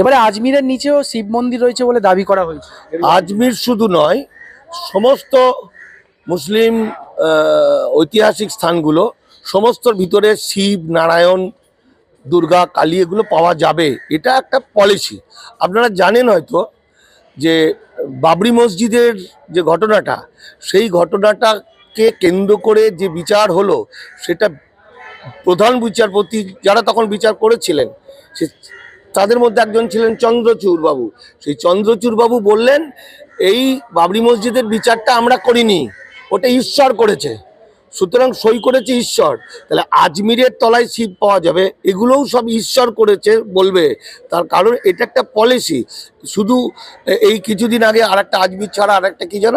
এবারে আজমিরের নিচেও শিব মন্দির রয়েছে বলে দাবি করা হয়েছে। আজমির শুধু নয় সমস্ত মুসলিম ঐতিহাসিক স্থানগুলো সমস্তর ভিতরে শিব নারায়ণ দুর্গা কালী এগুলো পাওয়া যাবে। এটা একটা পলিসি আপনারা জানেন হয়তো যে বাবরি মসজিদের যে ঘটনাটা সেই ঘটনাটাকে কেন্দ্র করে যে বিচার হলো সেটা প্রধান বিচারপতি যারা তখন বিচার করেছিলেন সে তাদের মধ্যে একজন ছিলেন চন্দ্রচূড় বাবু সেই চন্দ্রচূড় বাবু বললেন এই বাবরি মসজিদের বিচারটা আমরা করিনি ওটা ঈশ্বর করেছে। সুতরাং সই করেছে ঈশ্বর। তাহলে আজমিরের তলায় শিব পাওয়া যাবে এগুলোও সব ঈশ্বর করেছে বলবে। তার কারণ এটা একটা পলিসি শুধু এই কিছুদিন আগে আর একটা আজমির ছাড়া আর একটা কি যেন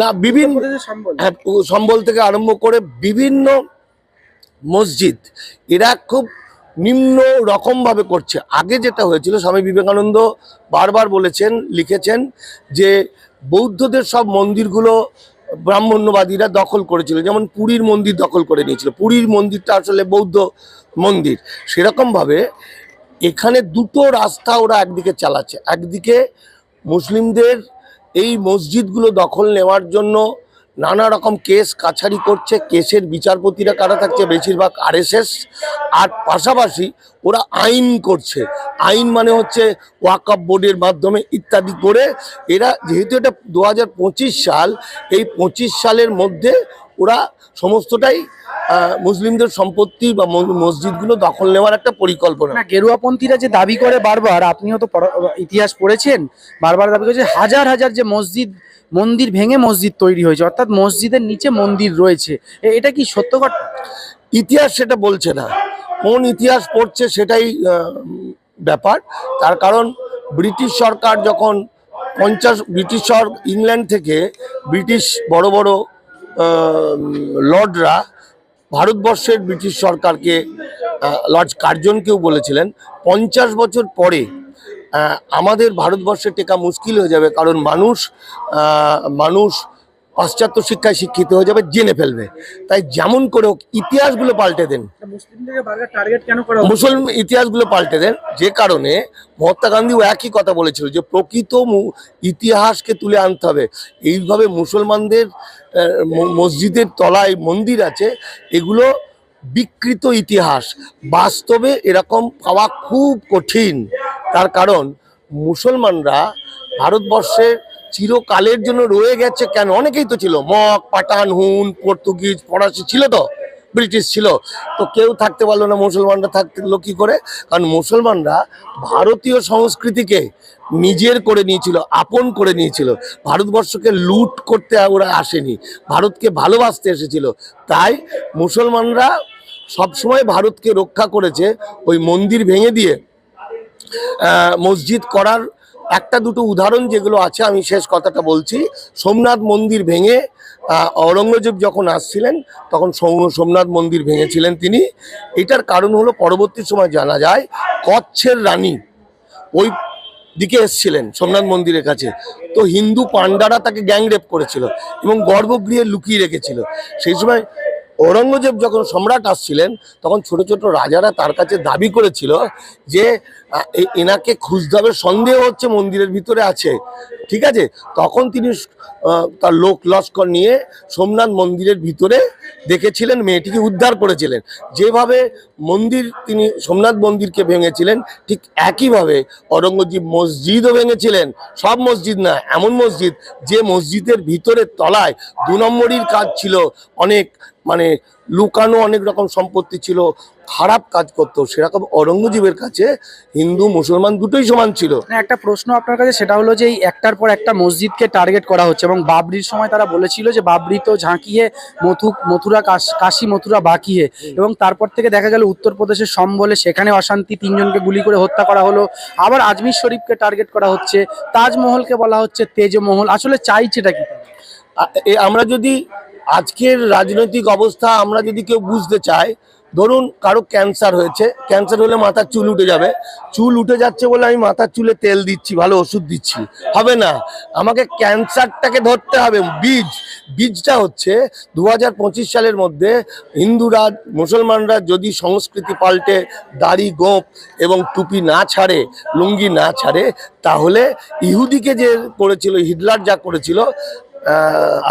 না বিভিন্ন হ্যাঁ সম্বল থেকে আরম্ভ করে বিভিন্ন মসজিদ। এরা খুব নিম্ন রকমভাবে করছে। আগে যেটা হয়েছিল, স্বামী বিবেকানন্দ বারবার বলেছেন, লিখেছেন যে বৌদ্ধদের সব মন্দিরগুলো ব্রাহ্মণ্যবাদীরা দখল করেছিল। যেমন পুরীর মন্দির দখল করে নিয়েছিল। পুরীর মন্দিরটা আসলে বৌদ্ধ মন্দির। সেরকমভাবে এখানে দুটো রাস্তা ওরা একদিকে চালাচ্ছে। একদিকে মুসলিমদের এই মসজিদগুলো দখল নেওয়ার জন্য নানা রকম কেস কাছারি করছে, কেসের বিচারপতিরা কারা থাকছে? বেশিরভাগ আরএসএস, আর পাশাপাশি ওরা আইন করছে। আইন মানে হচ্ছে ওয়াকআপ বোর্ডের মাধ্যমে ইত্যাদি করে। এরা যেহেতু এটা দু হাজার পঁচিশ সাল, এই পঁচিশ সালের মধ্যে ওরা সমস্তটাই মুসলিমদের সম্পত্তি বা মসজিদগুলো দখল নেওয়ার একটা পরিকল্পনা। গেরুয়াপন্থীরা যে দাবি করে বারবার, আপনিও তো ইতিহাস পড়েছেন, বারবার দাবি করেছে হাজার হাজার যে মসজিদ মন্দির ভেঙে মসজিদ তৈরি হয়েছে, অর্থাৎ মসজিদের নিচে মন্দির রয়েছে। এটা কি সত্য ঘটনা ইতিহাস সেটা বলছে না। কোন ইতিহাস পড়ছে সেটাই ব্যাপার। তার কারণ ব্রিটিশ সরকার যখন পঞ্চাশ, ব্রিটিশ সর, ইংল্যান্ড থেকে ব্রিটিশ বড় বড় লর্ডরা ভারতবর্ষের ব্রিটিশ সরকারকে লর্ড কার্জনকেও বলেছিলেন। পঞ্চাশ বছর পরে আমাদের ভারতবর্ষে টেকা মুশকিল হয়ে যাবে কারণ মানুষ মানুষ পাশ্চাত্য শিক্ষায় শিক্ষিত হয়ে যাবে জেনে ফেলবে। তাই যেমন করে হোক ইতিহাসগুলো পাল্টে দেন। মুসলমান ইতিহাসগুলো পাল্টে দেন যে কারণে মহাত্মা গান্ধীও একই কথা বলেছিল যে প্রকৃত ইতিহাসকে তুলে আনতে হবে। এইভাবে মুসলমানদের মসজিদের তলায় মন্দির আছে এগুলো বিকৃত ইতিহাস। বাস্তবে এরকম পাওয়া খুব কঠিন। তার কারণ মুসলমানরা ভারতবর্ষের চিরকালের জন্য রয়ে গেছে কেন? অনেকেই তো ছিল, মগ পাঠান হুন, পর্তুগিজ, ফরাসি ছিল তো, ব্রিটিশ ছিল। তো কেউ থাকতে পারল না, মুসলমানরা থাকল কি করে? কারণ মুসলমানরা ভারতীয় সংস্কৃতিকে নিজের করে নিয়েছিল, আপন করে নিয়েছিল। ভারতবর্ষকে লুট করতে ওরা আসেনি, ভারতকে ভালোবাসতে এসেছিল। তাই মুসলমানরা সবসময় ভারতকে রক্ষা করেছে ওই মন্দির ভেঙে দিয়ে। মসজিদ করার একটা দুটো উদাহরণ যেগুলো আছে, আমি শেষ কথাটা বলছি। সোমনাথ মন্দির ভেঙে ঔরঙ্গজেব যখন আসছিলেন, তখন সৌম- সোমনাথ মন্দির ভেঙেছিলেন তিনি। এটার কারণ হলো পরবর্তী সময় জানা যায়, কচ্ছের রানী ওই দিকে এসছিলেন সোমনাথ মন্দিরের কাছে। তো হিন্দু পান্ডারা তাকে গ্যাংরেপ করেছিল এবং গর্ভগৃহে লুকিয়ে রেখেছিল। সেই সময় ঔরঙ্গজেব যখন সম্রাট আসছিলেন, তখন ছোট ছোট রাজারা তার কাছে দাবি করেছিল যে এনাকে হবে সন্দেহ হচ্ছে মন্দিরের ভিতরে আছে। ঠিক আছে? তখন তিনি তার লোক লস্কর নিয়ে সোমনাথ মন্দিরের ভিতরে দেখেছিলেন, মেয়েটিকে উদ্ধার করেছিলেন। যেভাবে মন্দির, তিনি সোমনাথ মন্দিরকে ভেঙেছিলেন, ঠিক একইভাবে ঔরঙ্গজেব মসজিদও ভেঙেছিলেন। সব মসজিদ না, এমন মসজিদ যে মসজিদের ভিতরে তলায় দু নম্বরীর কাজ ছিল অনেক মানে লুকানো অনেক রকম সম্পত্তি ছিল খারাপ কাজ করতো। সেরকম ঔরঙ্গজেবের কাছে হিন্দু মুসলমান দুটোই সমান ছিল। একটা প্রশ্ন আপনার কাছে সেটা হলো যে এই একটার পর একটা মসজিদকে টার্গেট করা হচ্ছে এবং বাবরির সময় তারা বলেছিল যে বাবরি তো ঝাঁকিয়ে মথু মথুরা কাশ- কাশী মথুরা বাকিয়ে এবং তারপর থেকে দেখা গেল উত্তরপ্রদেশের সম্বলে সেখানে অশান্তি তিনজনকে গুলি করে হত্যা করা হলো। আবার আজমির শরীফকে টার্গেট করা হচ্ছে। তাজমহলকে বলা হচ্ছে তেজমহল। আসলে চাইছেটা কি? আমরা যদি আজকের রাজনৈতিক অবস্থা আমরা যদি কেউ বুঝতে চাই ধরুন কারও ক্যান্সার হয়েছে ক্যান্সার হলে মাথার চুল উঠে যাবে। চুল উঠে যাচ্ছে বলে আমি মাথার চুলে তেল দিচ্ছি, ভালো ওষুধ দিচ্ছি। হবে না। আমাকে ক্যান্সারটাকে ধরতে হবে, বীজ। বীজটা হচ্ছে দু হাজার পঁচিশ সালের মধ্যে হিন্দুরা, মুসলমানরা যদি সংস্কৃতি পাল্টে, দাড়ি, গোপ এবং টুপি না ছাড়ে, লুঙ্গি না ছাড়ে, তাহলে ইহুদিকে যে করেছিল, হিটলার যা করেছিল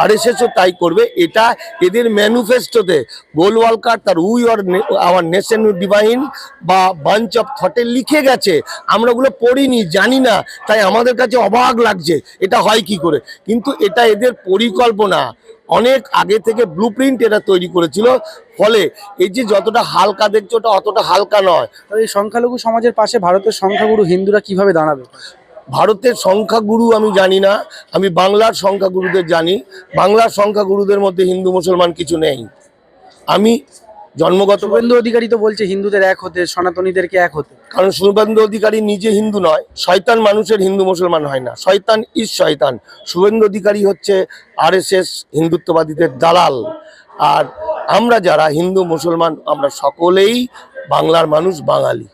আর এস এসও তাই করবে। এটা এদের ম্যানুফেস্টোতে গোল ওয়ালকার তার we or our nation defined বা বাঞ্চ অফ থটে লিখে গেছে। আমরা ওগুলো পড়িনি, জানি না। তাই আমাদের কাছে অবাক লাগছে এটা হয় কি করে। কিন্তু এটা এদের পরিকল্পনা। অনেক আগে থেকে ব্লু প্রিন্ট এরা তৈরি করেছিল। ফলে এই যে যতটা হালকা দেখছ ওটা অতটা হালকা নয়। এই সংখ্যালঘু সমাজের পাশে ভারতের সংখ্যাগুরু হিন্দুরা কীভাবে দাঁড়াবে? ভারতের সংখ্যাগুরু আমি জানি না আমি বাংলার সংখ্যাগুরুদের জানি বাংলার সংখ্যাগুরুদের মধ্যে হিন্দু মুসলমান কিছু নেই। আমি জন্মগত শুভেন্দু অধিকারী তো বলছে হিন্দুদের এক হতে সনাতনীদেরকে এক হতে। কারণ শুভেন্দু অধিকারী নিজে হিন্দু নয় শয়তান মানুষের হিন্দু মুসলমান হয় না। শয়তান ইজ শয়তান। শুভেন্দু অধিকারী হচ্ছে আরএসএস হিন্দুত্ববাদীদের দালাল। আর আমরা যারা হিন্দু মুসলমান আমরা সকলেই বাংলার মানুষ বাঙালি।